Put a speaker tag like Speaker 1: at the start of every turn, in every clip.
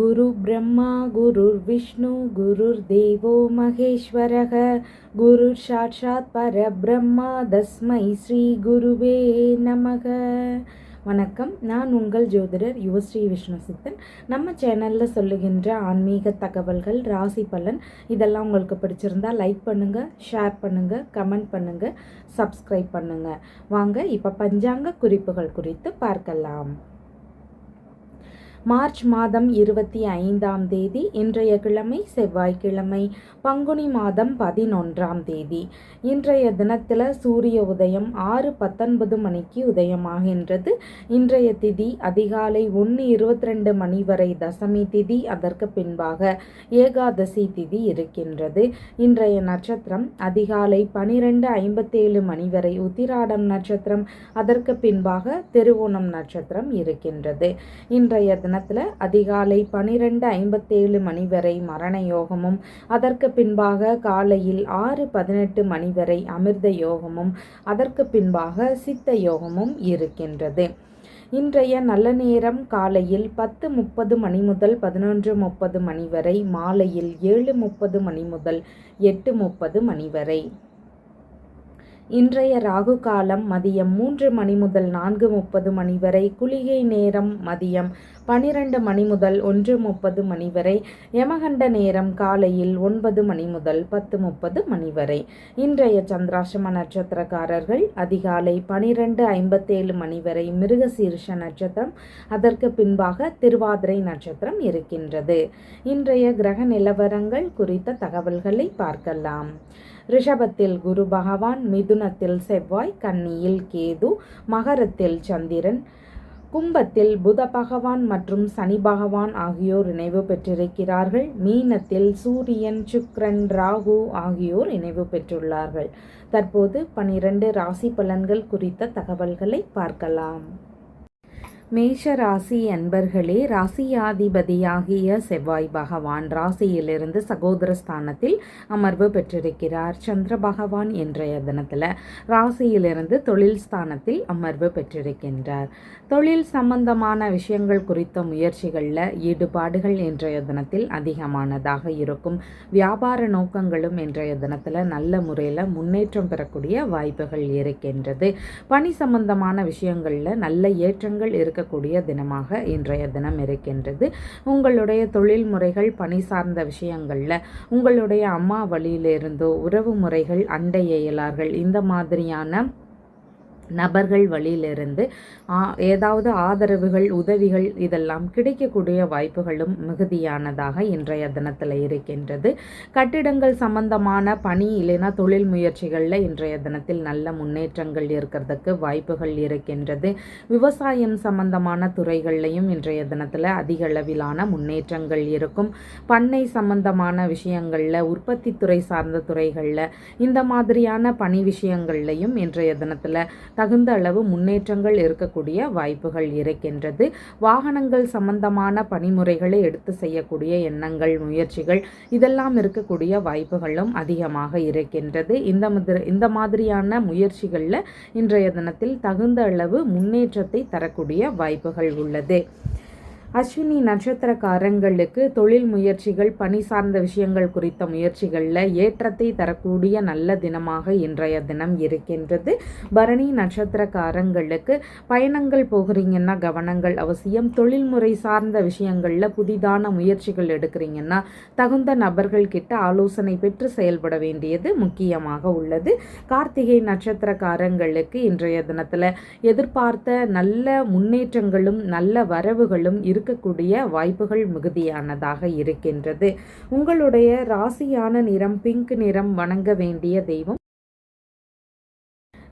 Speaker 1: குரு பிரம்மா குருர் விஷ்ணு குருர் தேவோ மகேஸ்வரக. குரு சாட்சாத் பரபிரம்மா தஸ்மை ஸ்ரீ குருவே நமக. வணக்கம். நான் உங்கள் ஜோதிடர் யுவஸ்ரீ விஷ்ணு சித்தன் நம்ம சேனலில் சொல்லுகின்ற ஆன்மீக தகவல்கள் ராசி பலன் இதெல்லாம் உங்களுக்கு பிடிச்சிருந்தா லைக் பண்ணுங்கள் ஷேர் பண்ணுங்கள் கமெண்ட் பண்ணுங்கள் சப்ஸ்கிரைப் பண்ணுங்கள் வாங்க இப்போ பஞ்சாங்க குறிப்புகள் குறித்து பார்க்கலாம். மார்ச் மாதம் இருபத்தி ஐந்தாம் தேதி இன்றைய கிழமை செவ்வாய்க்கிழமை பங்குனி மாதம் பதினொன்றாம் தேதி. இன்றைய தினத்தில் சூரிய உதயம் ஆறு பத்தொன்பது மணிக்கு உதயமாகின்றது. இன்றைய திதி அதிகாலை ஒன்று இருபத்தி ரெண்டு மணி வரை தசமி திதி அதற்கு பின்பாக ஏகாதசி திதி இருக்கின்றது. இன்றைய நட்சத்திரம் அதிகாலை பனிரெண்டு ஐம்பத்தேழு மணி வரை உத்திராடம் நட்சத்திரம் அதற்கு பின்பாக திருவோணம் நட்சத்திரம் இருக்கின்றது. இன்றைய தினத்தில் அதிகாலை பனிரெண்டு ஐம்பத்தேழு மணி வரை மரண யோகமும் அதற்கு பின்பாக காலையில் ஆறு பதினெட்டு மணி வரை அமிர்த யோகமும் அதற்கு பின்பாக சித்த யோகமும் இருக்கின்றது. இன்றைய நல்ல நேரம் காலையில் பத்து முப்பது மணி முதல் பதினொன்று முப்பது மணி வரை மாலையில் ஏழு முப்பது மணி முதல் எட்டு முப்பது மணி வரை. இன்றைய ராகு காலம் மதியம் மூன்று மணி முதல் நான்கு முப்பது மணி வரை குளிகை நேரம் மதியம் பனிரெண்டு மணி முதல் ஒன்று முப்பது மணி வரை யமகண்ட நேரம் காலையில் ஒன்பது மணி முதல் பத்து முப்பது மணி வரை. இன்றைய சந்திராசிரம நட்சத்திரக்காரர்கள் அதிகாலை பனிரெண்டு ஐம்பத்தேழு மணி வரை மிருகசீர்ஷ நட்சத்திரம் அதற்கு பின்பாக திருவாதிரை நட்சத்திரம் இருக்கின்றது. இன்றைய கிரக நிலவரங்கள் குறித்த தகவல்களை பார்க்கலாம். ரிஷபத்தில் குரு பகவான் மிதுனத்தில் செவ்வாய் கன்னியில் கேது மகரத்தில் சந்திரன் கும்பத்தில் புத பகவான் மற்றும் சனி பகவான் ஆகியோர் இணைவு பெற்றிருக்கிறார்கள். மீனத்தில் சூரியன் சுக்ரன் ராகு ஆகியோர் இணைவு பெற்றுள்ளார்கள். தற்போது பனிரெண்டு ராசி பலன்கள் குறித்த தகவல்களை பார்க்கலாம். மேஷ ராசி அன்பர்களே ராசியாதிபதியாகிய செவ்வாய் பகவான் ராசியிலிருந்து சகோதர ஸ்தானத்தில் அமர்வு பெற்றிருக்கிறார். சந்திர பகவான் இன்றைய தினத்தில் ராசியிலிருந்து தொழில் ஸ்தானத்தில் அமர்வு பெற்றிருக்கின்றார். தொழில் சம்பந்தமான விஷயங்கள் குறித்த முயற்சிகளில் ஈடுபாடுகள் இன்றைய தினத்தில் அதிகமானதாக இருக்கும். வியாபார நோக்கங்களும் இன்றைய தினத்தில் நல்ல முறையில் முன்னேற்றம் பெறக்கூடிய வாய்ப்புகள் இருக்கின்றது. பணி சம்பந்தமான விஷயங்களில் நல்ல ஏற்றங்கள் இருக்க இருக்கக்கூடிய தினமாக இன்றைய தினம் இருக்கின்றது. உங்களுடைய தொழில் முறைகள் பணி சார்ந்த விஷயங்களில் உங்களுடைய அம்மா வழியிலிருந்தோ உறவு முறைகள் அண்டை இயலார்கள் இந்த மாதிரியான நபர்கள் வழியிலிருந்து ஏதாவது ஆதரவுகள் உதவிகள் இதெல்லாம் கிடைக்கக்கூடிய வாய்ப்புகளும் மிகுதியானதாக இன்றைய தினத்தில் இருக்கின்றது. கட்டிடங்கள் சம்பந்தமான பணி இல்லைனா தொழில் முயற்சிகளில் இன்றைய தினத்தில் நல்ல முன்னேற்றங்கள் இருக்கிறதுக்கு வாய்ப்புகள் இருக்கின்றது. விவசாயம் சம்பந்தமான துறைகள்லையும் இன்றைய தினத்தில் அதிக அளவிலான முன்னேற்றங்கள் இருக்கும். பண்ணை சம்பந்தமான விஷயங்களில் உற்பத்தி துறை சார்ந்த துறைகளில் இந்த மாதிரியான பணி விஷயங்கள்லையும் இன்றைய தினத்தில் தகுந்த அளவு முன்னேற்றங்கள் இருக்கக்கூடிய வாய்ப்புகள் இருக்கின்றது. வாகனங்கள் சம்பந்தமான பணிமுறைகளை எடுத்து செய்யக்கூடிய எண்ணங்கள் முயற்சிகள் இதெல்லாம் இருக்கக்கூடிய வாய்ப்புகளும் அதிகமாக இருக்கின்றது. இந்த மாதிரி இந்த மாதிரியான முயற்சிகளில் இன்றைய தினத்தில் தகுந்த அளவு முன்னேற்றத்தை தரக்கூடிய வாய்ப்புகள் உள்ளது. அஸ்வினி நட்சத்திரக்காரங்களுக்கு தொழில் முயற்சிகள் பணி சார்ந்த விஷயங்கள் குறித்த முயற்சிகளில் ஏற்றத்தை தரக்கூடிய நல்ல தினமாக இன்றைய தினம் இருக்கின்றது. பரணி நட்சத்திரக்காரங்களுக்கு பயணங்கள் போகிறீங்கன்னா கவனங்கள் அவசியம். தொழில்முறை சார்ந்த விஷயங்களில் புதிதான முயற்சிகள் எடுக்கிறீங்கன்னா தகுந்த நபர்கள் கிட்ட ஆலோசனை பெற்று செயல்பட வேண்டியது முக்கியமாக உள்ளது. கார்த்திகை நட்சத்திரக்காரங்களுக்கு இன்றைய தினத்தில் எதிர்பார்த்த நல்ல முன்னேற்றங்களும் நல்ல வரவுகளும் இரு இருக்கக்கூடிய வாய்ப்புகள் மிகுதியானதாக இருக்கின்றது. உங்களுடைய ராசியான நிறம் பிங்க் நிறம் வணங்க வேண்டிய தெய்வம்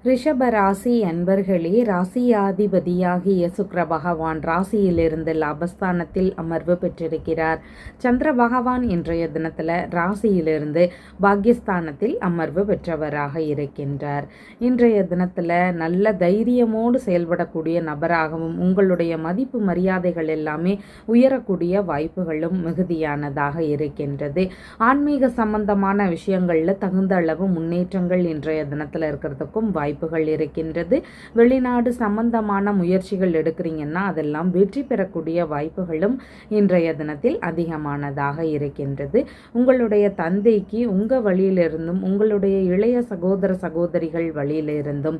Speaker 1: ரிஷப ராசி அன்பர்களே ராசியாதிபதியாகிய சுக்கர பகவான் ராசியிலிருந்து லாபஸ்தானத்தில் அமர்வு பெற்றிருக்கிறார். சந்திர பகவான் இன்றைய தினத்தில் ராசியிலிருந்து பாக்யஸ்தானத்தில் அமர்வு பெற்றவராக இருக்கின்றார். இன்றைய தினத்தில் நல்ல தைரியமோடு செயல்படக்கூடிய நபராகவும் உங்களுடைய மதிப்பு மரியாதைகள் எல்லாமே உயரக்கூடிய வாய்ப்புகளும் மிகுதியானதாக இருக்கின்றது. ஆன்மீக சம்பந்தமான விஷயங்களில் தகுந்த அளவு முன்னேற்றங்கள் இன்றைய தினத்தில் இருக்கிறதுக்கும் வாய்ப்பு வாய்ப்புகள் இருக்கின்றது. வெளிநாடு சம்பந்தமான முயற்சிகள் எடுக்கிறீங்கன்னா அதெல்லாம் வெற்றி பெறக்கூடிய வாய்ப்புகளும் இன்றைய தினத்தில் அதிகமானதாக இருக்கின்றது. உங்களுடைய தந்தைக்கு உங்கள் வழியிலிருந்தும் உங்களுடைய இளைய சகோதர சகோதரிகள் வழியிலிருந்தும்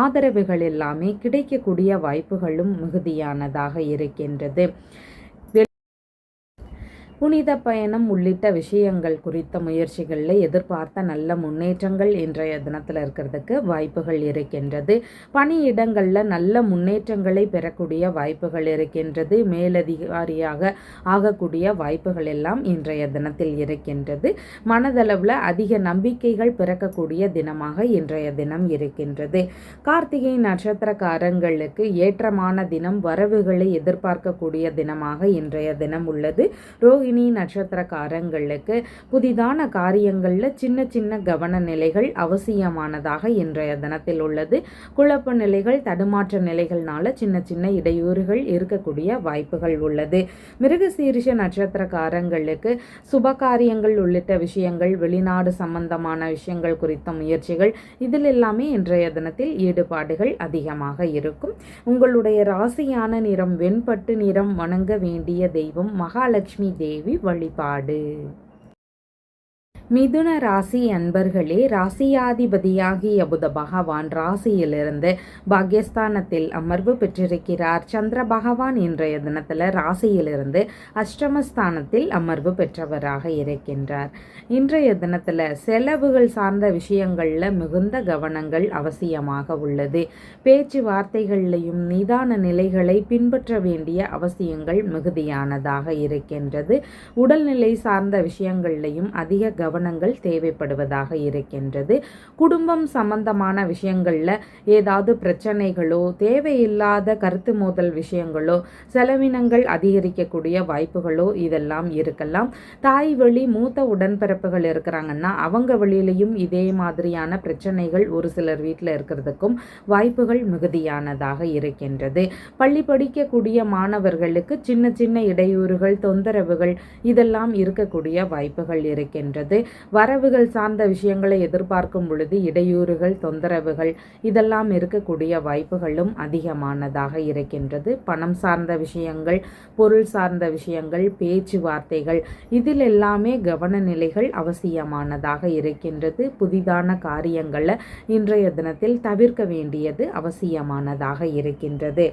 Speaker 1: ஆதரவுகள் எல்லாமே கிடைக்கக்கூடிய வாய்ப்புகளும் மிகுதியானதாக இருக்கின்றது. புனித பயணம் உள்ளிட்ட விஷயங்கள் குறித்த முயற்சிகளில் எதிர்பார்த்த நல்ல முன்னேற்றங்கள் இன்றைய தினத்தில் இருக்கிறதுக்கு வாய்ப்புகள் இருக்கின்றது. பணியிடங்களில் நல்ல முன்னேற்றங்களை பெறக்கூடிய வாய்ப்புகள் இருக்கின்றது. மேலதிகாரியாக ஆகக்கூடிய வாய்ப்புகள் எல்லாம் இன்றைய தினத்தில் இருக்கின்றது. மனதளவில் அதிக நம்பிக்கைகள் பிறக்கக்கூடிய தினமாக இன்றைய தினம் இருக்கின்றது. கார்த்திகை நட்சத்திரக்காரங்களுக்கு ஏற்றமான தினம் வரவுகளை எதிர்பார்க்கக்கூடிய தினமாக இன்றைய தினம் உள்ளது. ரோஹி ரோகிணி நட்சத்திரக்காரங்களுக்கு புதிதான காரியங்களில் சின்ன சின்ன கவன நிலைகள் அவசியமானதாக இன்றைய தினத்தில் உள்ளது. குழப்ப நிலைகள் தடுமாற்ற நிலைகள்னால சின்ன சின்ன இடையூறுகள் இருக்கக்கூடிய வாய்ப்புகள் உள்ளது. மிருகசீரிஷ நட்சத்திரக்காரங்களுக்கு சுப காரியங்கள் உள்ளிட்ட விஷயங்கள் வெளிநாடு சம்பந்தமான விஷயங்கள் குறித்த முயற்சிகள் இதில் எல்லாமே இன்றைய தினத்தில் ஈடுபாடுகள் அதிகமாக இருக்கும். உங்களுடைய ராசியான நிறம் வெண்பட்டு நிறம் வணங்க வேண்டிய தெய்வம் மகாலட்சுமி தேவி. தேவி வழிபாடு. மிதுன ராசி அன்பர்களே ராசியாதிபதியாகிய புத பகவான் ராசியிலிருந்து பாக்யஸ்தானத்தில் அமர்வு பெற்றிருக்கிறார். சந்திர பகவான் இன்றைய தினத்தில் ராசியிலிருந்து அஷ்டமஸ்தானத்தில் அமர்வு பெற்றவராக இருக்கின்றார். இன்றைய தினத்தில் செலவுகள் சார்ந்த விஷயங்களில் மிகுந்த கவனங்கள் அவசியமாக உள்ளது. பேச்சுவார்த்தைகளிலையும் நிதான நிலைகளை பின்பற்ற வேண்டிய அவசியங்கள் மிகுதியானதாக இருக்கின்றது. உடல்நிலை சார்ந்த விஷயங்கள்லையும் அதிக கவனம் கவனங்கள் தேவைப்படுவதாக இருக்கின்றது. குடும்பம் சம்பந்தமான விஷயங்களில் ஏதாவது பிரச்சனைகளோ தேவையில்லாத கருத்து மோதல் விஷயங்களோ செலவினங்கள் அதிகரிக்கக்கூடிய வாய்ப்புகளோ இதெல்லாம் இருக்கலாம். தாய் வழி மூத்த உடன்பிறப்புகள் இருக்கிறாங்கன்னா அவங்க வழியிலையும் இதே மாதிரியான பிரச்சனைகள் ஒரு சிலர் வீட்டில் இருக்கிறதுக்கும் வாய்ப்புகள் மிகுதியானதாக இருக்கின்றது. பள்ளி படிக்கக்கூடிய மாணவர்களுக்கு சின்ன சின்ன இடையூறுகள் தொந்தரவுகள் இதெல்லாம் இருக்கக்கூடிய வாய்ப்புகள் இருக்கின்றது. வரவுகள் சார்ந்த விஷயங்களை எதிர்பார்க்கும் பொழுது இடையூறுகள் தொந்தரவுகள் இதெல்லாம் இருக்கக்கூடிய வாய்ப்புகளும் அதிகமானதாக இருக்கின்றது. பணம் சார்ந்த விஷயங்கள் பொருள் சார்ந்த விஷயங்கள் பேச்சுவார்த்தைகள் இதில் எல்லாமே கவன நிலைகள் அவசியமானதாக இருக்கின்றது. புதிதான காரியங்களை இன்றைய தினத்தில் தவிர்க்க வேண்டியது அவசியமானதாக இருக்கின்றது.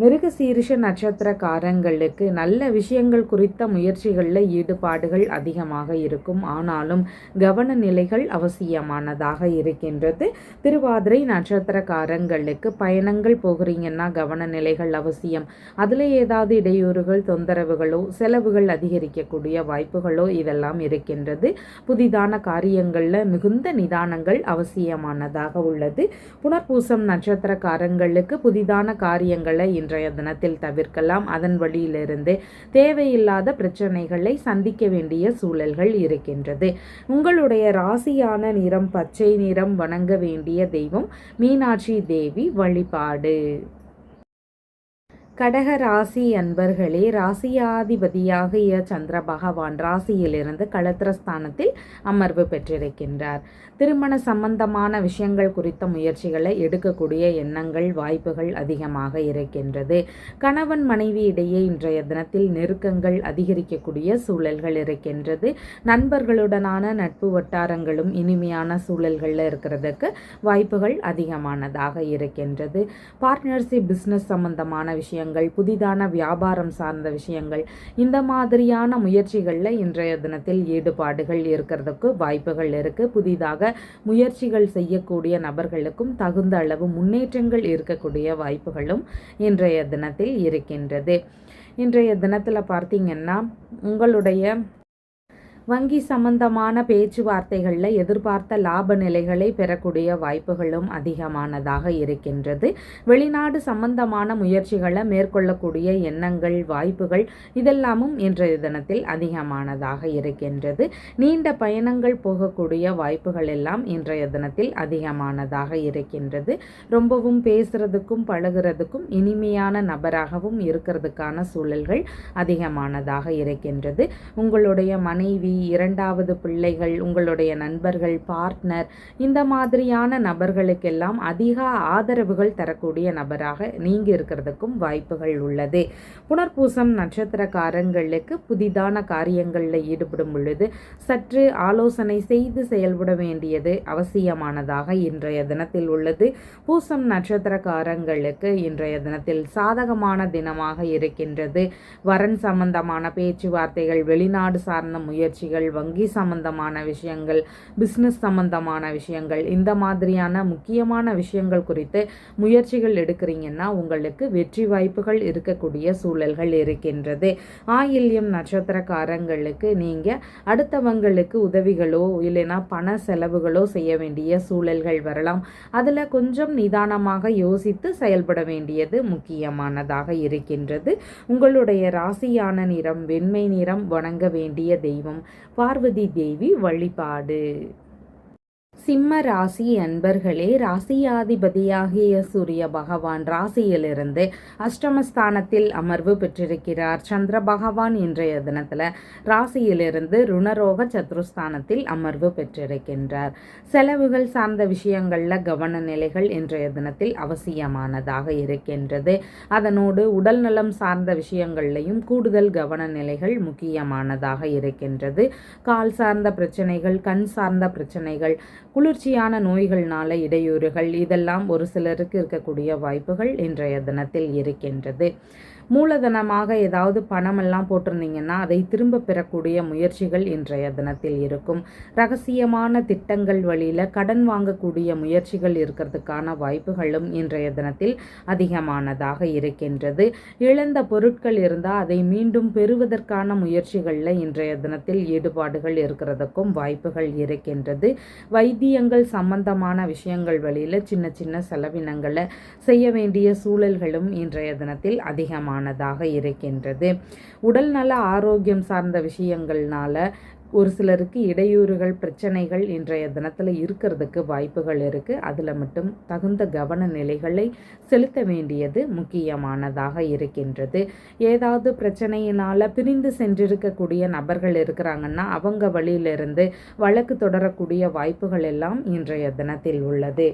Speaker 1: மிருகசீரிஷ நட்சத்திரக்காரங்களுக்கு நல்ல விஷயங்கள் குறித்த முயற்சிகளில் ஈடுபாடுகள் அதிகமாக இருக்கும். ஆனாலும் கவன நிலைகள் அவசியமானதாக இருக்கின்றது. திருவாதிரை நட்சத்திரக்காரங்களுக்கு பயணங்கள் போகிறீங்கன்னா கவன நிலைகள் அவசியம். அதில் ஏதாவது இடையூறுகள் தொந்தரவுகளோ செலவுகள் அதிகரிக்கக்கூடிய வாய்ப்புகளோ இதெல்லாம் இருக்கின்றது. புதிதான காரியங்களில் மிகுந்த நிதானங்கள் அவசியமானதாக உள்ளது. புனர்பூசம் நட்சத்திரக்காரங்களுக்கு புதிதான காரியங்களை இன்றைய தினத்தில் தவிர்க்கலாம். அதன் வழியிலிருந்து தேவையில்லாத பிரச்சனைகளை சந்திக்க வேண்டிய சூழல்கள் இருக்கின்றது. உங்களுடைய ராசியான நிறம் பச்சை நிறம் வணங்க வேண்டிய தெய்வம் மீனாட்சி தேவி வழிபாடு. கடக ராசி அன்பர்களே ராசியாதிபதியாகிய சந்திர பகவான் ராசியிலிருந்து களத்திரஸ்தானத்தில் அமர்வு பெற்றிருக்கின்றார். திருமண சம்பந்தமான விஷயங்கள் குறித்த முயற்சிகளை எடுக்கக்கூடிய எண்ணங்கள் வாய்ப்புகள் அதிகமாக இருக்கின்றது. கணவன் மனைவி இடையே இன்றைய தினத்தில் நெருக்கங்கள் அதிகரிக்கக்கூடிய சூழல்கள் இருக்கின்றது. நண்பர்களுடனான நட்பு வட்டாரங்களும் இனிமையான சூழல்களில் இருக்கிறதுக்கு வாய்ப்புகள் அதிகமானதாக இருக்கின்றது. பார்ட்னர்ஷிப் பிஸ்னஸ் சம்பந்தமான விஷயங்கள் விஷயங்கள் புதிதான வியாபாரம் சார்ந்த விஷயங்கள் இந்த மாதிரியான முயற்சிகளில் இன்றைய தினத்தில் ஈடுபாடுகள் இருக்கிறதுக்கு வாய்ப்புகள் இருக்குது புதிதாக முயற்சிகள் செய்யக்கூடிய நபர்களுக்கும் தகுந்த அளவு முன்னேற்றங்கள் இருக்கக்கூடிய வாய்ப்புகளும் இன்றைய தினத்தில் இருக்கின்றது. இன்றைய தினத்தில் பார்த்தீங்கன்னா உங்களுடைய வங்கி சம்பந்தமான பேச்சுவார்த்தைகளில் எதிர்பார்த்த லாப நிலைகளை பெறக்கூடிய வாய்ப்புகளும் அதிகமானதாக இருக்கின்றது. வெளிநாடு சம்பந்தமான முயற்சிகளை மேற்கொள்ளக்கூடிய எண்ணங்கள் வாய்ப்புகள் இதெல்லாமும் இன்றைய தினத்தில் அதிகமானதாக இருக்கின்றது. நீண்ட பயணங்கள் போகக்கூடிய வாய்ப்புகள் எல்லாம் இன்றைய தினத்தில் அதிகமானதாக இருக்கின்றது. ரொம்பவும் பேசுறதுக்கும் பழகிறதுக்கும் இனிமையான நபராகவும் இருக்கிறதுக்கான சூழல்கள் அதிகமானதாக இருக்கின்றது. உங்களுடைய மனைவி இரண்டாவது பிள்ளைகள் உங்களுடைய நண்பர்கள் பார்ட்னர் இந்த மாதிரியான நபர்களுக்கெல்லாம் அதிக ஆதரவுகள் தரக்கூடிய நபராக நீங்க இருக்கிறதுக்கும் வாய்ப்புகள் உள்ளது. புனர்பூசம் நட்சத்திரக்காரங்களுக்கு புதிதான காரியங்களில் ஈடுபடும் பொழுது சற்று ஆலோசனை செய்து செயல்பட வேண்டியது அவசியமானதாக இன்றைய தினத்தில் உள்ளது. பூசம் நட்சத்திரக்காரங்களுக்கு இன்றைய தினத்தில் சாதகமான தினமாக இருக்கின்றது. வரன் சம்பந்தமான பேச்சுவார்த்தைகள் வெளிநாடு சார்ந்த முயற்சி நிகழ்ச்சிகள் வங்கி சம்பந்தமான விஷயங்கள் பிஸ்னஸ் சம்பந்தமான விஷயங்கள் இந்த மாதிரியான முக்கியமான விஷயங்கள் குறித்து முயற்சிகள் எடுக்கிறீங்கன்னா உங்களுக்கு வெற்றி வாய்ப்புகள் இருக்கக்கூடிய சூழல்கள் இருக்கின்றது. ஆயில்யம் நட்சத்திரக்காரங்களுக்கு நீங்கள் அடுத்தவங்களுக்கு உதவிகளோ இல்லைன்னா பண செலவுகளோ செய்ய வேண்டிய சூழல்கள் வரலாம். அதில் கொஞ்சம் நிதானமாக யோசித்து செயல்பட வேண்டியது முக்கியமானதாக இருக்கின்றது. உங்களுடைய ராசியான நிறம் வெண்மை நிறம் வணங்க வேண்டிய தெய்வம் பார்வதி தேவி வழிபாடு. சிம்ம ராசி அன்பர்களே ராசியாதிபதியாகிய சூரிய பகவான் ராசியிலிருந்து அஷ்டமஸ்தானத்தில் அமர்வு பெற்றிருக்கிறார். சந்திர பகவான் இன்றைய தினத்தில் ராசியிலிருந்து ருணரோக சத்ருஸ்தானத்தில் அமர்வு பெற்றிருக்கின்றார். செலவுகள் சார்ந்த விஷயங்களில் கவன நிலைகள் இன்றைய தினத்தில் அவசியமானதாக இருக்கின்றது. அதனோடு உடல் நலம் சார்ந்த விஷயங்கள்லையும் கூடுதல் கவன நிலைகள் முக்கியமானதாக இருக்கின்றது. கால் சார்ந்த பிரச்சனைகள் கண் சார்ந்த பிரச்சனைகள் குளிர்ச்சியான நோய்கள்னால இடையூறுகள் இதெல்லாம் ஒரு சிலருக்கு இருக்கக்கூடிய வாய்ப்புகள் இன்றைய தினத்தில் இருக்கின்றது. மூலதனமாக ஏதாவது பணமெல்லாம் போட்டிருந்தீங்கன்னா அதை திரும்ப பெறக்கூடிய முயற்சிகள் இன்றைய தினத்தில் இருக்கும். ரகசியமான திட்டங்கள் வழியில் கடன் வாங்கக்கூடிய முயற்சிகள் இருக்கிறதுக்கான வாய்ப்புகளும் இன்றைய தினத்தில் அதிகமானதாக இருக்கின்றது. இழந்த பொருட்கள் இருந்தால் அதை மீண்டும் பெறுவதற்கான முயற்சிகளில் இன்றைய தினத்தில் ஈடுபாடுகள் இருக்கிறதுக்கும் வாய்ப்புகள் இருக்கின்றது. வைத்தியங்கள் சம்பந்தமான விஷயங்கள் வழியில் சின்ன சின்ன செலவினங்களை செய்ய வேண்டிய சூழல்களும் இன்றைய தினத்தில் அதிகமான முக்கியமானதாக இருக்கின்றது. உடல் நல ஆரோக்கியம் சார்ந்த விஷயங்கள்னால ஒரு சிலருக்கு இடையூறுகள் பிரச்சனைகள் இன்றைய தினத்தில் இருக்கிறதுக்கு வாய்ப்புகள் இருக்குது அதில் மட்டும் தகுந்த கவன நிலைகளை செலுத்த வேண்டியது முக்கியமானதாக இருக்கின்றது. ஏதாவது பிரச்சனையினால் பிரிந்து சென்றிருக்கக்கூடிய நபர்கள் இருக்கிறாங்கன்னா அவங்க வழியிலிருந்து வழக்கு தொடரக்கூடிய வாய்ப்புகள் எல்லாம் இன்றைய தினத்தில் உள்ளது.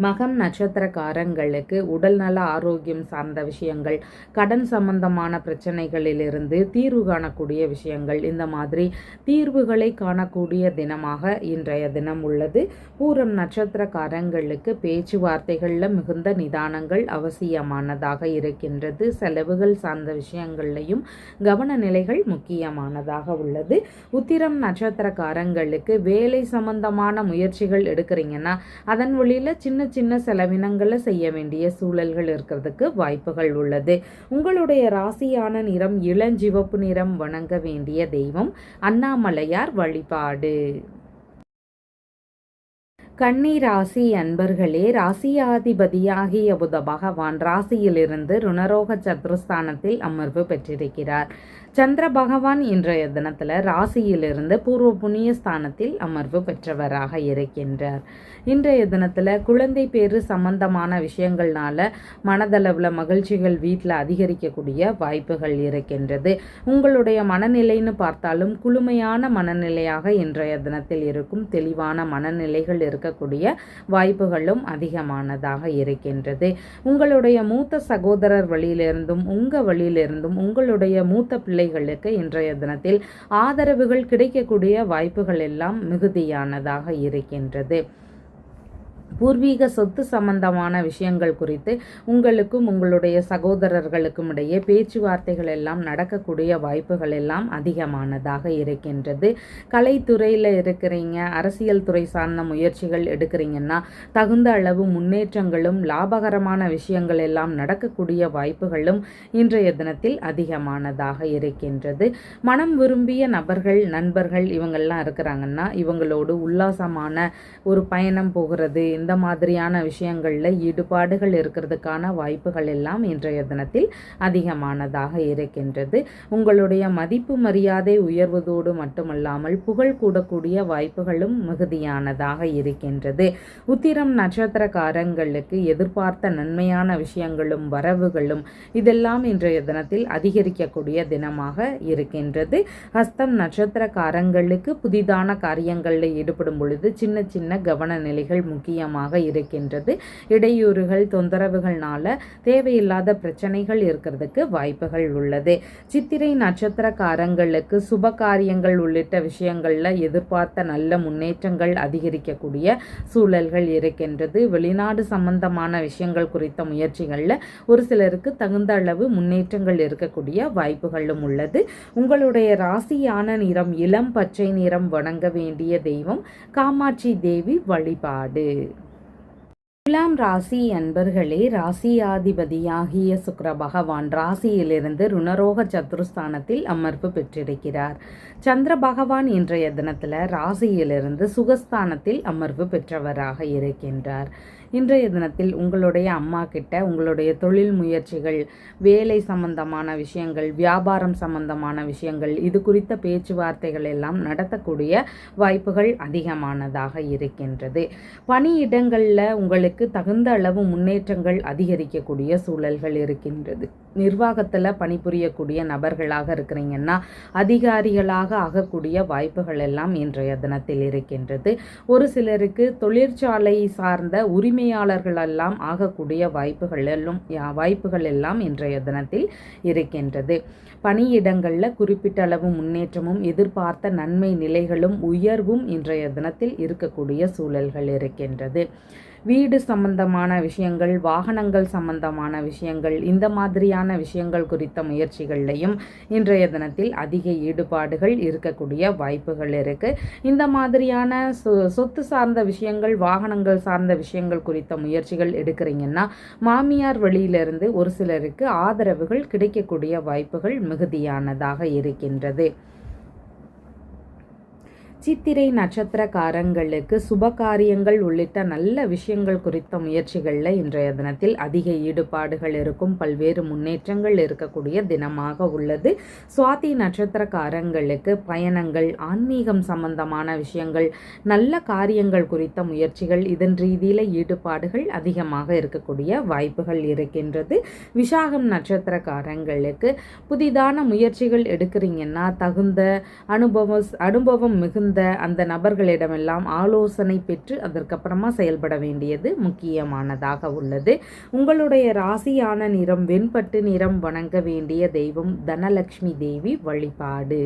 Speaker 1: மகம் நட்சத்திரக்காரங்களுக்கு உடல்நல ஆரோக்கியம் சார்ந்த விஷயங்கள் கடன் சம்பந்தமான பிரச்சனைகளிலிருந்து தீர்வு காணக்கூடிய விஷயங்கள். இந்த மாதிரி தீர்வுகளை காணக்கூடிய தினமாக இன்றைய தினம் உள்ளது. பூரம் நட்சத்திரக்காரங்களுக்கு பேச்சுவார்த்தைகளில் மிகுந்த நிதானங்கள் அவசியமானதாக இருக்கின்றது. செலவுகள் சார்ந்த விஷயங்கள்லையும் கவன நிலைகள் முக்கியமானதாக உள்ளது. உத்திரம் நட்சத்திரக்காரங்களுக்கு வேலை சம்பந்தமான முயற்சிகள் எடுக்கிறீங்கன்னா அதன் வழியில் சின்ன சின்ன செலவினங்களை செய்ய வேண்டிய சூழல்கள் இருக்கிறதுக்கு வாய்ப்புகள் உள்ளது. உங்களுடைய ராசியான நிறம் இளஞ்சிவப்பு நிறம் வணங்க வேண்டிய தெய்வம் அண்ணாமலையார் வழிபாடு. கன்னி ராசி அன்பர்களே ராசியாதிபதியாகிய புத பகவான் ராசியிலிருந்து ருணரோக சத்ருஸ்தானத்தில் அமர்வு பெற்றிருக்கிறார். சந்திர பகவான் இன்றைய தினத்தில் ராசியிலிருந்து பூர்வ புண்ணிய ஸ்தானத்தில் அமர்வு பெற்றவராக இருக்கின்றார். இன்றைய தினத்தில் குழந்தை பேரு சம்பந்தமான விஷயங்கள்னால மனதளவில் மகிழ்ச்சிகள் வீட்டில் அதிகரிக்கக்கூடிய வாய்ப்புகள் இருக்கின்றது. உங்களுடைய மனநிலைன்னு பார்த்தாலும் குளுமையான மனநிலையாக இன்றைய தினத்தில் இருக்கும் தெளிவான மனநிலைகள் இருக்கக்கூடிய வாய்ப்புகளும் அதிகமானதாக இருக்கின்றது. உங்களுடைய மூத்த சகோதரர் வழியிலிருந்தும் உங்கள் வழியிலிருந்தும் உங்களுடைய மூத்த பிள்ளைகளுக்கு இன்றைய தினத்தில் ஆதரவுகள் கிடைக்கக்கூடிய வாய்ப்புகள் எல்லாம் மிகுதியானதாக இருக்கின்றது. பூர்வீக சொத்து சம்பந்தமான விஷயங்கள் குறித்து உங்களுக்கும் உங்களுடைய சகோதரர்களுக்கும் இடையே பேச்சுவார்த்தைகள் எல்லாம் நடக்கக்கூடிய வாய்ப்புகள் எல்லாம் அதிகமானதாக இருக்கின்றது. கலைத்துறையில் இருக்கிறீங்க அரசியல் துறை சார்ந்த முயற்சிகள் எடுக்கிறீங்கன்னா தகுந்த அளவு முன்னேற்றங்களும் லாபகரமான விஷயங்கள் எல்லாம் நடக்கக்கூடிய வாய்ப்புகளும் இன்றைய தினத்தில் அதிகமானதாக இருக்கின்றது. மனம் விரும்பிய நபர்கள் நண்பர்கள் இவங்கெல்லாம் இருக்கிறாங்கன்னா இவங்களோடு உல்லாசமான ஒரு பயணம் போகிறது இந்த இந்த மாதிரியான விஷயங்களில் ஈடுபாடுகள் இருக்கிறதுக்கான வாய்ப்புகள் எல்லாம் இன்றைய தினத்தில் அதிகமானதாக இருக்கின்றது. உங்களுடைய மதிப்பு மரியாதை உயர்வதோடு மட்டுமல்லாமல் புகழ் கூடக்கூடிய வாய்ப்புகளும் மிகுதியானதாக இருக்கின்றது. உத்திரம் நட்சத்திரக்காரங்களுக்கு எதிர்பார்த்த நன்மையான விஷயங்களும் வரவுகளும் இதெல்லாம் இன்றைய தினத்தில் அதிகரிக்கக்கூடிய தினமாக இருக்கின்றது. ஹஸ்தம் நட்சத்திரக்காரங்களுக்கு புதிதான காரியங்களில் ஈடுபடும் பொழுது சின்ன சின்ன கவன நிலைகள் முக்கியமாக இருக்கின்றது. இடையூறுகள் தொந்தரவுகள்னால தேவையில்லாத பிரச்சனைகள் இருக்கிறதுக்கு வாய்ப்புகள் உள்ளது. சித்திரை நட்சத்திரக்காரங்களுக்கு சுப காரியங்கள் உள்ளிட்ட விஷயங்களில் எதிர்பார்த்த நல்ல முன்னேற்றங்கள் அதிகரிக்கக்கூடிய சூழல்கள் இருக்கின்றது. வெளிநாடு சம்பந்தமான விஷயங்கள் குறித்த முயற்சிகளில் ஒரு சிலருக்கு தகுந்த அளவு முன்னேற்றங்கள் இருக்கக்கூடிய வாய்ப்புகளும் உள்ளது. உங்களுடைய ராசியான நிறம் இளம் பச்சை நிறம் வணங்க வேண்டிய தெய்வம் காமாட்சி தேவி வழிபாடு. துலாம் ராசி அன்பர்களே ராசியாதிபதியாகிய சுக்கர பகவான் ராசியிலிருந்து ருணரோக சத்துருஸ்தானத்தில் அமர்வு பெற்றிருக்கிறார். சந்திர பகவான் இன்றைய தினத்தில் ராசியிலிருந்து சுகஸ்தானத்தில் அமர்வு பெற்றவராக இருக்கின்றார். இன்றைய தினத்தில் உங்களுடைய அம்மா கிட்ட உங்களுடைய தொழில் முயற்சிகள் வேலை சம்பந்தமான விஷயங்கள் வியாபாரம் சம்பந்தமான விஷயங்கள் இது குறித்த பேச்சுவார்த்தைகள் எல்லாம் நடத்தக்கூடிய வாய்ப்புகள் அதிகமானதாக இருக்கின்றது. பணியிடங்களில் உங்களுக்கு தகுந்த அளவு முன்னேற்றங்கள் அதிகரிக்கக்கூடிய சூழல்கள் இருக்கின்றது. நிர்வாகத்தில் பணிபுரியக்கூடிய நபர்களாக இருக்கிறீங்கன்னா அதிகாரிகளாக ஆகக்கூடிய வாய்ப்புகள் எல்லாம் இன்றைய தினத்தில் இருக்கின்றது. ஒரு சிலருக்கு தொழிற்சாலை சார்ந்த உரிமை எல்லாம் ஆகக்கூடிய வாய்ப்புகள் எல்லாம் வாய்ப்புகள் எல்லாம் இன்றைய தினத்தில் இருக்கின்றது. பணியிடங்களில் குறிப்பிட்ட அளவு முன்னேற்றமும் எதிர்பார்த்த நன்மை நிலைகளும் உயர்வும் இன்றைய தினத்தில் இருக்கக்கூடிய சூழல்கள் இருக்கின்றது. வீடு சம்பந்தமான விஷயங்கள் வாகனங்கள் சம்பந்தமான விஷயங்கள் இந்த மாதிரியான விஷயங்கள் குறித்த முயற்சிகள்லையும் இன்றைய தினத்தில் அதிக ஈடுபாடுகள் இருக்கக்கூடிய வாய்ப்புகள் இருக்குது இந்த மாதிரியான சொ சொத்து சார்ந்த விஷயங்கள் வாகனங்கள் சார்ந்த விஷயங்கள் குறித்த முயற்சிகள் எடுக்கிறீங்கன்னா மாமியார் வழியிலிருந்து ஒரு சிலருக்கு ஆதரவுகள் கிடைக்கக்கூடிய வாய்ப்புகள் மிகுதியானதாக இருக்கின்றது. சித்திரை நட்சத்திரக்காரங்களுக்கு சுப காரியங்கள் உள்ளிட்ட நல்ல விஷயங்கள் குறித்த முயற்சிகளில் இன்றைய தினத்தில் அதிக ஈடுபாடுகள் இருக்கும் பல்வேறு முன்னேற்றங்கள் இருக்கக்கூடிய தினமாக உள்ளது. சுவாதி நட்சத்திரக்காரங்களுக்கு பயணங்கள் ஆன்மீகம் சம்பந்தமான விஷயங்கள் நல்ல காரியங்கள் குறித்த முயற்சிகள் இதன் ரீதியில் ஈடுபாடுகள் அதிகமாக இருக்கக்கூடிய வாய்ப்புகள் இருக்கின்றது. விசாகம் நட்சத்திரக்காரங்களுக்கு புதிதான முயற்சிகள் எடுக்கிறீங்கன்னா தகுந்த அனுபவம் அனுபவம் மிகுந்த சார்ந்த அந்த நபர்களிடமெல்லாம் ஆலோசனை பெற்று அதற்கப்புறமா செயல்பட வேண்டியது முக்கியமானதாக உள்ளது. உங்களுடைய ராசியான நிறம் வெண்பட்டு நிறம் வணங்க வேண்டிய தெய்வம் தனலக்ஷ்மி தேவி வழிபாடு.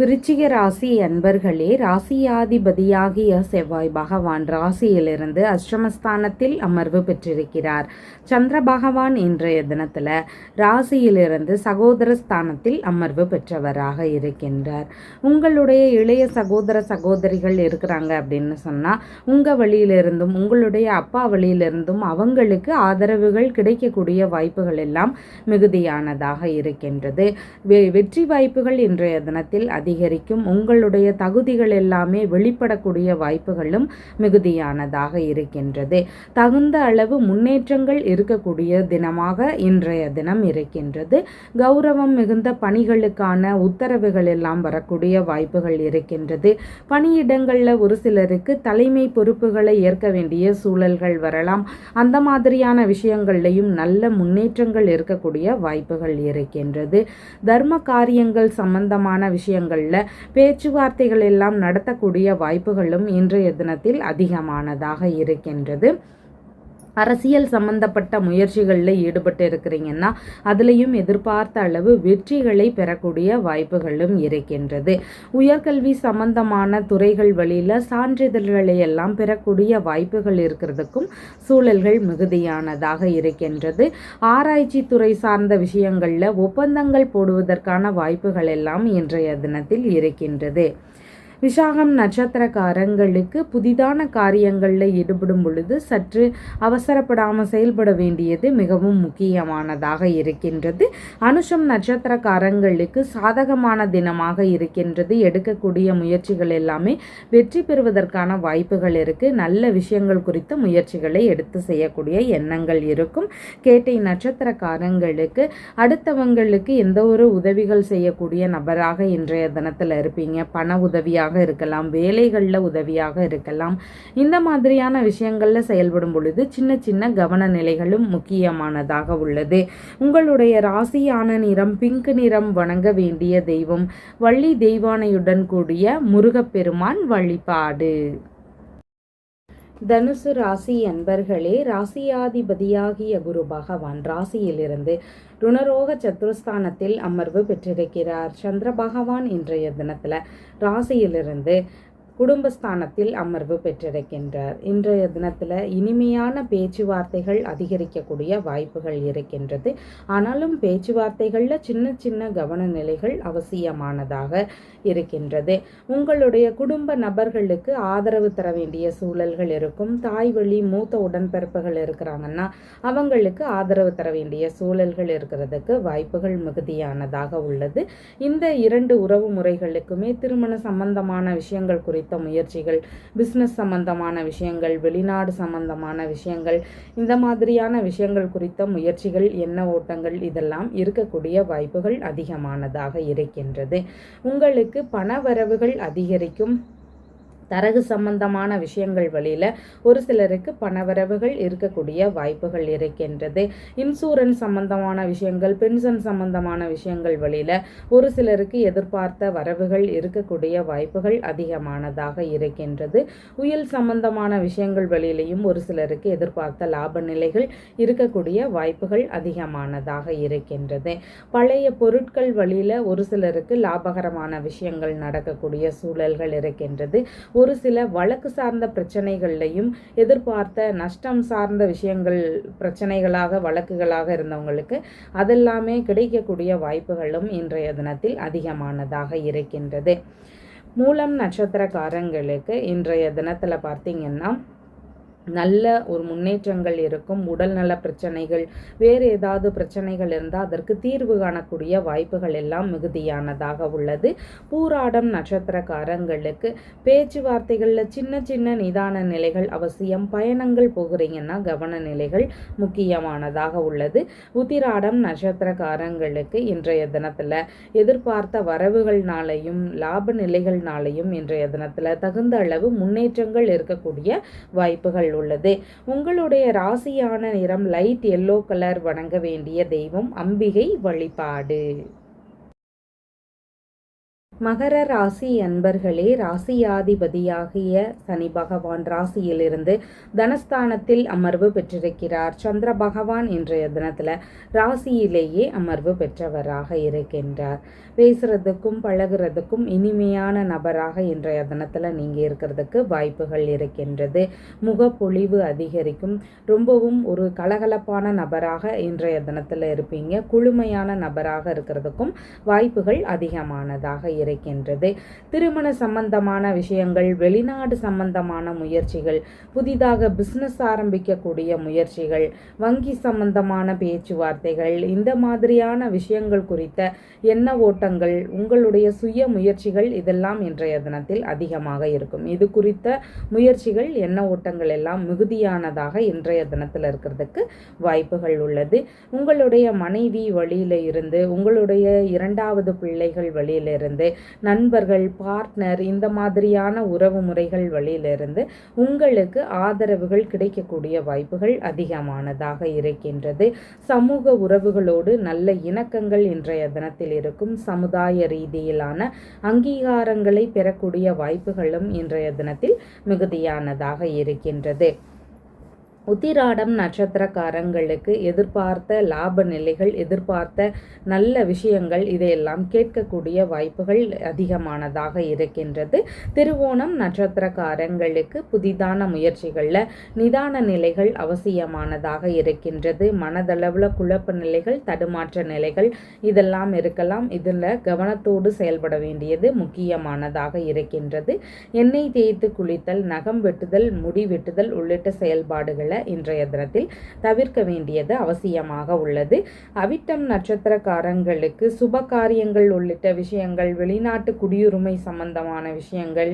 Speaker 1: விருச்சிக ராசி அன்பர்களே ராசியாதிபதியாகிய செவ்வாய் பகவான் ராசியிலிருந்து அஷ்டமஸ்தானத்தில் அமர்வு பெற்றிருக்கிறார். சந்திர பகவான் இன்றைய தினத்தில் ராசியிலிருந்து சகோதர ஸ்தானத்தில் அமர்வு பெற்றவராக இருக்கின்றார். உங்களுடைய இளைய சகோதர சகோதரிகள் இருக்கிறாங்க அப்படின்னு சொன்னால் உங்கள் வழியிலிருந்தும் உங்களுடைய அப்பா வழியிலிருந்தும் அவங்களுக்கு ஆதரவுகள் கிடைக்கக்கூடிய வாய்ப்புகள் எல்லாம் மிகுதியானதாக இருக்கின்றது. வெற்றி வாய்ப்புகள் இன்றைய தினத்தில் அதிகரிக்கும். உங்களுடைய தகுதிகள் எல்லாமே வெளிப்படக்கூடிய வாய்ப்புகளும் மிகுதியானதாக இருக்கின்றது. தகுந்த அளவு முன்னேற்றங்கள் இருக்கக்கூடிய தினமாக இன்றைய தினம் இருக்கின்றது. கௌரவம் மிகுந்த பணிகளுக்கான உத்தரவுகள் எல்லாம் வரக்கூடிய வாய்ப்புகள் இருக்கின்றது. பணியிடங்களில் ஒரு சிலருக்கு தலைமை பொறுப்புகளை ஏற்க வேண்டிய சூழல்கள் வரலாம். அந்த மாதிரியான விஷயங்கள்லையும் நல்ல முன்னேற்றங்கள் இருக்கக்கூடிய வாய்ப்புகள் இருக்கின்றது. தர்ம காரியங்கள் சம்பந்தமான விஷயங்கள் விஷயங்களில் பேச்சுவார்த்தைகள் எல்லாம் நடத்தக்கூடிய வாய்ப்புகளும் இன்றைய தினத்தில் அதிகமானதாக இருக்கின்றது. அரசியல் சம்பந்தப்பட்ட முயற்சிகளில் ஈடுபட்டு இருக்கிறீங்கன்னா அதுலேயும் எதிர்பார்த்த அளவு வெற்றிகளை பெறக்கூடிய வாய்ப்புகளும் இருக்கின்றது. உயர்கல்வி சம்பந்தமான துறைகள் வழியில் சான்றிதழ்களை எல்லாம் பெறக்கூடிய வாய்ப்புகள் இருக்கிறதுக்கும் சூழல்கள் மிகுதியானதாக இருக்கின்றது. ஆராய்ச்சி துறை சார்ந்த விஷயங்களில் ஒப்பந்தங்கள் போடுவதற்கான வாய்ப்புகள் எல்லாம் இன்றைய தினத்தில் இருக்கின்றது. விசாகம் நட்சத்திரக்காரங்களுக்கு புதிதான காரியங்களில் ஈடுபடும் பொழுது சற்று அவசரப்படாமல் செயல்பட வேண்டியது மிகவும் முக்கியமானதாக இருக்கின்றது. அனுஷம் நட்சத்திரக்காரங்களுக்கு சாதகமான தினமாக இருக்கின்றது. எடுக்கக்கூடிய முயற்சிகள் எல்லாமே வெற்றி பெறுவதற்கான வாய்ப்புகள் இருக்குது நல்ல விஷயங்கள் குறித்த முயற்சிகளை எடுத்து செய்யக்கூடிய எண்ணங்கள் இருக்கும். கேட்டை நட்சத்திரக்காரங்களுக்கு அடுத்தவங்களுக்கு எந்த ஒரு உதவிகள் செய்யக்கூடிய நபராக இன்றைய தினத்தில் இருப்பீங்க? பண உதவியாக இருக்கலாம் வேலைகளில் உதவியாக இருக்கலாம். இந்த மாதிரியான விஷயங்களில் செயல்படும் பொழுது சின்ன சின்ன கவன நிலைகளும் முக்கியமானதாக உள்ளது. உங்களுடைய ராசியான நிறம் பிங்க் நிறம் வணங்க வேண்டிய தெய்வம் வள்ளி தெய்வானையுடன் கூடிய முருகப்பெருமான் வழிபாடு. தனுசு ராசி அன்பர்களே ராசியாதிபதியாகிய குரு பகவான் ராசியிலிருந்து ருணரோக சத்துருஸ்தானத்தில் அமர்வு பெற்றிருக்கிறார். சந்திர பகவான் இன்றைய தினத்தில் ராசியிலிருந்து குடும்பஸ்தானத்தில் அமர்வு பெற்றிருக்கின்றார். இன்றைய தினத்தில் இனிமையான பேச்சுவார்த்தைகள் அதிகரிக்கக்கூடிய வாய்ப்புகள் இருக்கின்றது. ஆனாலும் பேச்சுவார்த்தைகளில் சின்ன சின்ன கவன நிலைகள் அவசியமானதாக இருக்கின்றது. உங்களுடைய குடும்ப நபர்களுக்கு ஆதரவு தர வேண்டிய சூழல்கள் இருக்கும். தாய் வழி மூத்த உடன்பிறப்புகள் இருக்கிறாங்கன்னா அவங்களுக்கு ஆதரவு தர வேண்டிய சூழல்கள் இருக்கிறதுக்கு வாய்ப்புகள் மிகுதியானதாக உள்ளது. இந்த இரண்டு உறவு முறைகளுக்குமே திருமண சம்பந்தமான விஷயங்கள் குறித்து குறித்த முயற்சிகள் பிஸ்னஸ் சம்பந்தமான விஷயங்கள் வெளிநாடு சம்பந்தமான விஷயங்கள் இந்த மாதிரியான விஷயங்கள் குறித்த முயற்சிகள் என்ன ஓட்டங்கள் இதெல்லாம் இருக்கக்கூடிய வாய்ப்புகள் அதிகமானதாக இருக்கின்றது. உங்களுக்கு பண வரவுகள் அதிகரிக்கும். தரகு சம்பந்தமான விஷயங்கள் வழியில் ஒரு சிலருக்கு பணவரவுகள் இருக்கக்கூடிய வாய்ப்புகள் இருக்கின்றது. இன்சூரன்ஸ் சம்பந்தமான விஷயங்கள் பென்ஷன் சம்பந்தமான விஷயங்கள் வழியில் ஒரு சிலருக்கு எதிர்பார்த்த வரவுகள் இருக்கக்கூடிய வாய்ப்புகள் அதிகமானதாக இருக்கின்றது. உயில் சம்பந்தமான விஷயங்கள் வழியிலையும் ஒரு சிலருக்கு எதிர்பார்த்த லாப நிலைகள் இருக்கக்கூடிய வாய்ப்புகள் அதிகமானதாக இருக்கின்றது. பழைய பொருட்கள் வழியில் ஒரு சிலருக்கு லாபகரமான விஷயங்கள் நடக்கக்கூடிய சூழல்கள் இருக்கின்றது. ஒரு சில வழக்கு சார்ந்த பிரச்சனைகள்லையும் எதிர்பார்த்த நஷ்டம் சார்ந்த விஷயங்கள் பிரச்சனைகளாக வழக்குகளாக இருந்தவங்களுக்கு அதெல்லாமே கிடைக்கக்கூடிய வாய்ப்புகளும் இன்றைய தினத்தில் அதிகமானதாக இருக்கின்றது. மூலம் நட்சத்திரக்காரங்களுக்கு இன்றைய தினத்தில் பார்த்திங்கன்னா நல்ல ஒரு முன்னேற்றங்கள் இருக்கும் உடல் நல பிரச்சனைகள் வேறு ஏதாவது பிரச்சனைகள் இருந்தால் அதற்கு தீர்வு காணக்கூடிய வாய்ப்புகள் எல்லாம் மிகுதியானதாக உள்ளது. பூராடம் நட்சத்திரக்காரங்களுக்கு பேச்சுவார்த்தைகளில் சின்ன சின்ன நிதான நிலைகள் அவசியம். பயணங்கள் போகிறீங்கன்னா கவன நிலைகள் முக்கியமானதாக உள்ளது. உத்திராடம் நட்சத்திரக்காரங்களுக்கு இன்றைய தினத்தில் எதிர்பார்த்த வரவுகள்னாலையும் லாப நிலைகள்னாலையும் இன்றைய தினத்தில் தகுந்த அளவு முன்னேற்றங்கள் இருக்கக்கூடிய வாய்ப்புகள் உள்ளது. உங்களுடைய ராசியான நிறம் லைட் எல்லோ கலர் வணங்க வேண்டிய தெய்வம் அம்பிகை வழிபாடு. மகர ராசி அன்பர்களே ராசியாதிபதியாகிய சனி பகவான் ராசியிலிருந்து தனஸ்தானத்தில் அமர்வு பெற்றிருக்கிறார். சந்திர பகவான் இன்றைய தினத்தில் ராசியிலேயே அமர்வு பெற்றவராக இருக்கின்றார். பேசுறதுக்கும் பழகிறதுக்கும் இனிமையான நபராக இன்றைய தினத்தில் நீங்கள் இருக்கிறதுக்கு வாய்ப்புகள் இருக்கின்றது. முகப்பொழிவு அதிகரிக்கும். ரொம்பவும் ஒரு கலகலப்பான நபராக இன்றைய தினத்தில் இருப்பீங்க. குழுமையான நபராக இருக்கிறதுக்கும் வாய்ப்புகள் அதிகமானதாக இருக்கின்றது. திருமண சம்பந்தமான விஷயங்கள் வெளிநாடு சம்பந்தமான முயற்சிகள் புதிதாக பிஸ்னஸ் ஆரம்பிக்கக்கூடிய முயற்சிகள் வங்கி சம்பந்தமான பேச்சுவார்த்தைகள் இந்த மாதிரியான விஷயங்கள் குறித்த எண்ண ஓட்டங்கள் உங்களுடைய சுய முயற்சிகள் இதெல்லாம் இன்றைய தினத்தில் அதிகமாக இருக்கும். இது குறித்த முயற்சிகள் எண்ண ஓட்டங்கள் எல்லாம் மிகுதியானதாக இன்றைய தினத்தில் இருக்கிறதுக்கு வாய்ப்புகள் உள்ளது. உங்களுடைய மனைவி வழியில் இருந்து உங்களுடைய இரண்டாவது பிள்ளைகள் வழியிலிருந்து நண்பர்கள் பார்ட்னர் இந்த மாதிரியான உறவு முறைகள் வழியிலிருந்து உங்களுக்கு ஆதரவுகள் கிடைக்கக்கூடிய வாய்ப்புகள் அதிகமானதாக இருக்கின்றது. சமூக உறவுகளோடு நல்ல இணக்கங்கள் இன்றைய தினத்தில் இருக்கும். சமுதாய ரீதியிலான அங்கீகாரங்களை பெறக்கூடிய வாய்ப்புகளும் இன்றைய தினத்தில் மிகுதியானதாக இருக்கின்றது. உத்திராடம் நட்சத்திரக்காரங்களுக்கு எதிர்பார்த்த லாப நிலைகள் எதிர்பார்த்த நல்ல விஷயங்கள் இதையெல்லாம் கேட்கக்கூடிய வாய்ப்புகள் அதிகமானதாக இருக்கின்றது. திருவோணம் நட்சத்திரக்காரங்களுக்கு புதிதான முயற்சிகளில் நிதான நிலைகள் அவசியமானதாக இருக்கின்றது. மனதளவில் குழப்ப நிலைகள் தடுமாற்ற நிலைகள் இதெல்லாம் இருக்கலாம். இதில் கவனத்தோடு செயல்பட வேண்டியது முக்கியமானதாக இருக்கின்றது. எண்ணெய் தேய்த்து குளித்தல் நகம் வெட்டுதல் முடி வெட்டுதல் உள்ளிட்ட செயல்பாடுகள் இன்றைய தினத்தில் தவிர்க்க வேண்டியது அவசியமாக உள்ளது. அவிட்டம் நட்சத்திரக்காரங்களுக்கு சுப காரியங்கள் உள்ளிட்ட விஷயங்கள் வெளிநாட்டு குடியுரிமை சம்பந்தமான விஷயங்கள்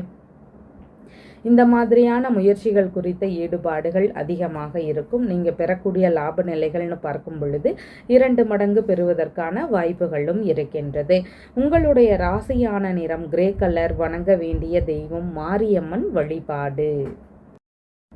Speaker 1: இந்த மாதிரியான முயற்சிகள் குறித்த ஈடுபாடுகள் அதிகமாக இருக்கும். நீங்கள் பெறக்கூடிய லாப நிலைகள்னு பார்க்கும் பொழுது இரண்டு மடங்கு பெறுவதற்கான வாய்ப்புகளும் இருக்கின்றது. உங்களுடைய ராசியான நிறம் கிரே கலர் வணங்க வேண்டிய தெய்வம் மாரியம்மன் வழிபாடு.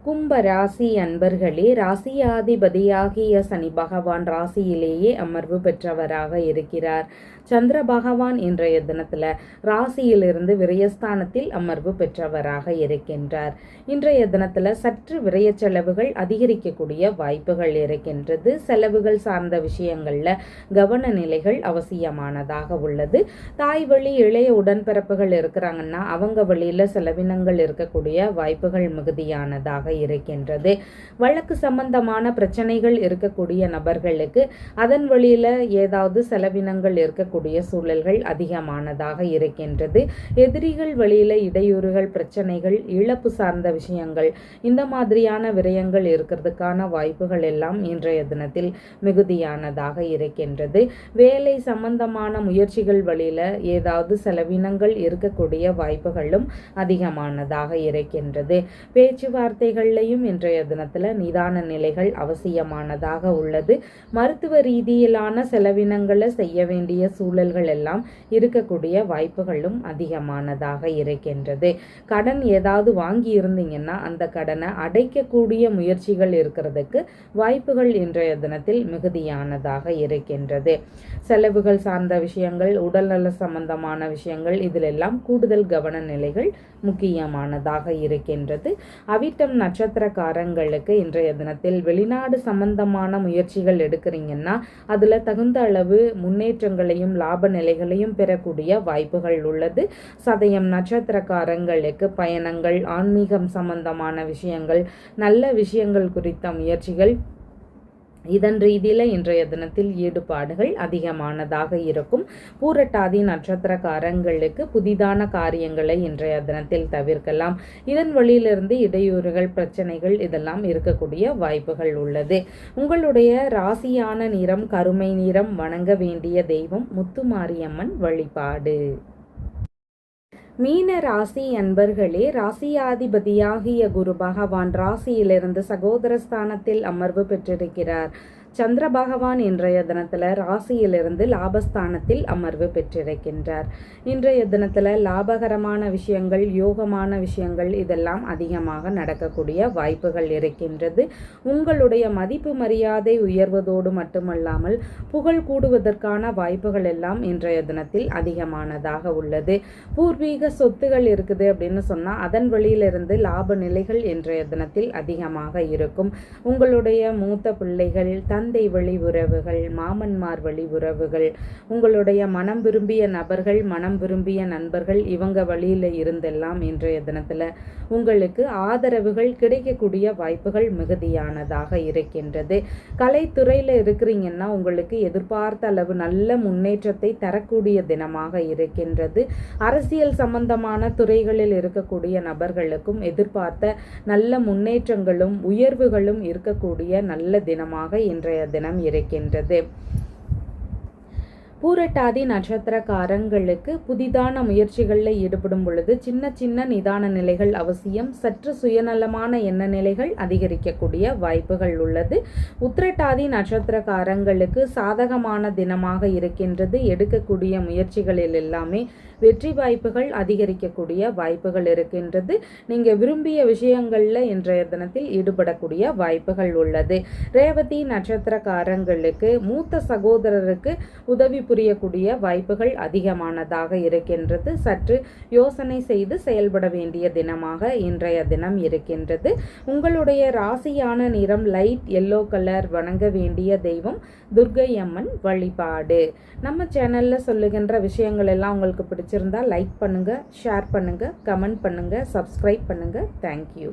Speaker 1: கும்ப ராசி அன்பர்களே ராசியாதிபதியாகிய சனி பகவான் ராசியிலேயே அமர்வு பெற்றவராக இருக்கிறார். சந்திர பகவான் இன்றைய தினத்தில் ராசியிலிருந்து விரயஸ்தானத்தில் அமர்வு பெற்றவராக இருக்கின்றார். இன்றைய தினத்தில் சற்று விரய செலவுகள் அதிகரிக்கக்கூடிய வாய்ப்புகள் இருக்கின்றது. செலவுகள் சார்ந்த விஷயங்களில் கவன நிலைகள் அவசியமானதாக உள்ளது. தாய் வழி இளைய உடன்பிறப்புகள் இருக்கிறாங்கன்னா அவங்க வழியில் செலவினங்கள் இருக்கக்கூடிய வாய்ப்புகள் மிகுதியானதாக இருக்கின்றது. வழக்கு சம்பந்தமான பிரச்சனைகள் இருக்கக்கூடிய நபர்களுக்கு அதன் வழியில் ஏதாவது செலவினங்கள் இருக்க ஏற்படக்கூடிய சூழல்கள் அதிகமானதாக இருக்கின்றது. எதிரிகள் வழியில் இடையூறுகள் பிரச்சனைகள் இழப்பு சார்ந்த விஷயங்கள் இந்த மாதிரியான விரயங்கள் இருக்கிறதுக்கான வாய்ப்புகள் எல்லாம் இன்றைய தினத்தில் மிகுதியானதாக இருக்கின்றது. வேலை சம்பந்தமான முயற்சிகள் வழியில் ஏதாவது செலவினங்கள் இருக்கக்கூடிய வாய்ப்புகளும் அதிகமானதாக இருக்கின்றது. பேச்சுவார்த்தைகள்லையும் இன்றைய தினத்தில் நிதான நிலைகள் அவசியமானதாக உள்ளது. மருத்துவ ரீதியிலான செலவினங்களை செய்ய வேண்டிய சூழல்கள் எல்லாம் இருக்கக்கூடிய வாய்ப்புகளும் அதிகமானதாக இருக்கின்றது. கடன் ஏதாவது வாங்கி இருந்தீங்கன்னா அந்த கடனை அடைக்கக்கூடிய முயற்சிகள் இருக்கிறதுக்கு வாய்ப்புகள் இன்றைய தினத்தில் மிகுதியானதாக இருக்கின்றது. செலவுகள் சார்ந்த விஷயங்கள் உடல்நல சம்பந்தமான விஷயங்கள் இதிலெல்லாம் கூடுதல் கவன நிலைகள் முக்கியமானதாக இருக்கின்றது. அவிட்டம் நட்சத்திரக்காரங்களுக்கு இன்றைய தினத்தில் வெளிநாடு சம்பந்தமான முயற்சிகள் எடுக்கிறீங்கன்னா அதில் தகுந்த அளவு முன்னேற்றங்களையும் லாப நிலைகளையும் பெறக்கூடிய வாய்ப்புகள் உள்ளது. சதயம் நட்சத்திரக்காரங்களுக்கு பயணங்கள் ஆன்மீகம் சம்பந்தமான விஷயங்கள் நல்ல விஷயங்கள் குறித்த முயற்சிகள் இதன் ரீதியில் இன்றைய தினத்தில் ஈடுபாடுகள் அதிகமானதாக இருக்கும். பூரட்டாதி நட்சத்திரக்காரங்களுக்கு புதிதான காரியங்களை இன்றைய தினத்தில் தவிர்க்கலாம். இதன் வழியிலிருந்து இடையூறுகள் பிரச்சனைகள் இதெல்லாம் இருக்கக்கூடிய வாய்ப்புகள் உள்ளது. உங்களுடைய ராசியான நிறம் கருமை நிறம் வணங்க வேண்டிய தெய்வம் முத்துமாரியம்மன் வழிபாடு. மீன ராசி அன்பர்களே ராசியாதிபதியாகிய குரு பகவான் ராசியிலிருந்து சகோதரஸ்தானத்தில் அமர்வு பெற்றிருக்கிறார். சந்திர பகவான் இன்றைய தினத்தில் ராசியிலிருந்து லாபஸ்தானத்தில் அமர்வு பெற்றிருக்கின்றார். இன்றைய தினத்தில் லாபகரமான விஷயங்கள் யோகமான விஷயங்கள் இதெல்லாம் அதிகமாக நடக்கக்கூடிய வாய்ப்புகள் இருக்கின்றது. உங்களுடைய மதிப்பு மரியாதை உயர்வதோடு மட்டுமல்லாமல் புகழ் கூடுவதற்கான வாய்ப்புகள் எல்லாம் இன்றைய தினத்தில் அதிகமானதாக உள்ளது. பூர்வீக சொத்துகள் இருக்குது அப்படின்னு சொன்னால் அதன் வழியிலிருந்து லாப நிலைகள் இன்றைய தினத்தில் அதிகமாக இருக்கும். உங்களுடைய மூத்த பிள்ளைகள் தன் தந்தை வழி உறவுகள் மாமன்மார் வழி உறவுகள் உங்களுடைய மனம் விரும்பிய நபர்கள் மனம் விரும்பிய நண்பர்கள் இவங்க வழியில் இருந்தெல்லாம் இன்றைய தினத்தில் உங்களுக்கு ஆதரவுகள் கிடைக்கக்கூடிய வாய்ப்புகள் மிகுதியானதாக இருக்கின்றது. கலைத்துறையில் இருக்கிறீங்கன்னா உங்களுக்கு எதிர்பார்த்த அளவு நல்ல முன்னேற்றத்தை தரக்கூடிய தினமாக இருக்கின்றது. அரசியல் சம்பந்தமான துறைகளில் இருக்கக்கூடிய நபர்களுக்கும் எதிர்பார்த்த நல்ல முன்னேற்றங்களும் உயர்வுகளும் இருக்கக்கூடிய நல்ல தினமாக இன்றைய இன்றைய தினம் இருக்கின்றது. பூரட்டாதி நட்சத்திரக்காரங்களுக்கு புதிதான முயற்சிகளில் ஈடுபடும் பொழுது சின்ன சின்ன நிதான நிலைகள் அவசியம். சற்று சுயநலமான எண்ண நிலைகள் அதிகரிக்கக்கூடிய வாய்ப்புகள் உள்ளது. உத்திரட்டாதி நட்சத்திரக்காரங்களுக்கு சாதகமான தினமாக இருக்கின்றது. எடுக்கக்கூடிய முயற்சிகளில் எல்லாமே வெற்றி வாய்ப்புகள் அதிகரிக்கக்கூடிய வாய்ப்புகள் இருக்கின்றது. நீங்கள் விரும்பிய விஷயங்களில் இன்றைய தினத்தில் ஈடுபடக்கூடிய வாய்ப்புகள் உள்ளது. ரேவதி நட்சத்திரக்காரங்களுக்கு மூத்த சகோதரருக்கு உதவி புரியக்கூடிய வாய்ப்புகள் அதிகமானதாக இருக்கின்றது. சற்று யோசனை செய்து செயல்பட வேண்டிய தினமாக இன்றைய தினம் இருக்கின்றது. உங்களுடைய ராசியான நிறம் லைட் எல்லோ கலர் வணங்க வேண்டிய தெய்வம் துர்கை அம்மன் வழிபாடு. நம்ம சேனலில் சொல்லுகின்ற விஷயங்கள் எல்லாம் உங்களுக்கு பிடிச்சிருந்தா லைக் பண்ணுங்கள் ஷேர் பண்ணுங்கள் கமெண்ட் பண்ணுங்கள் சப்ஸ்கிரைப் பண்ணுங்கள் தேங்க்யூ